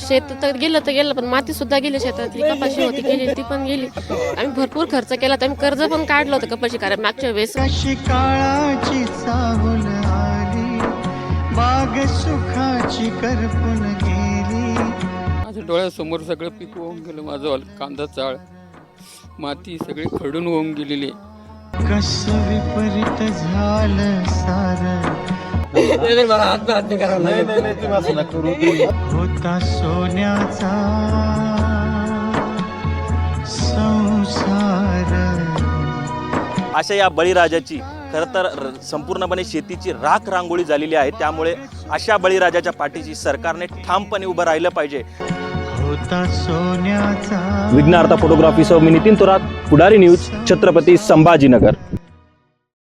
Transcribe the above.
शेत तर गेलं तर गेलं पण माती सुद्धा गेली शेतातली. कपाशी होती गेली ती पण गेली. आम्ही भरपूर खर्च केला तर आम्ही कर्ज पण काढलं होतं कपाशी कारण मागच्या वेळेस काळाची चाहुल आली बाग सुखाची करपून गेली. माझ्या डोळ्यासमोर सगळं पीक होऊन गेलं माझं वाल कांदा चाळ माती सगळी खडून होऊन गेलेली. कस विपरीत झालं सार. होता सोन्याचा संसार. अशा या बळीराजाची खरं तर संपूर्णपणे शेतीची राख रांगोळी झालेली आहे. त्यामुळे अशा बळीराजाच्या पाठीशी सरकारने ठामपणे उभं राहिलं पाहिजे. होता सोन्याचा विघ्नार्थ फोटोग्राफीसह मी नितीन थोरात पुढारी न्यूज छत्रपती संभाजीनगर.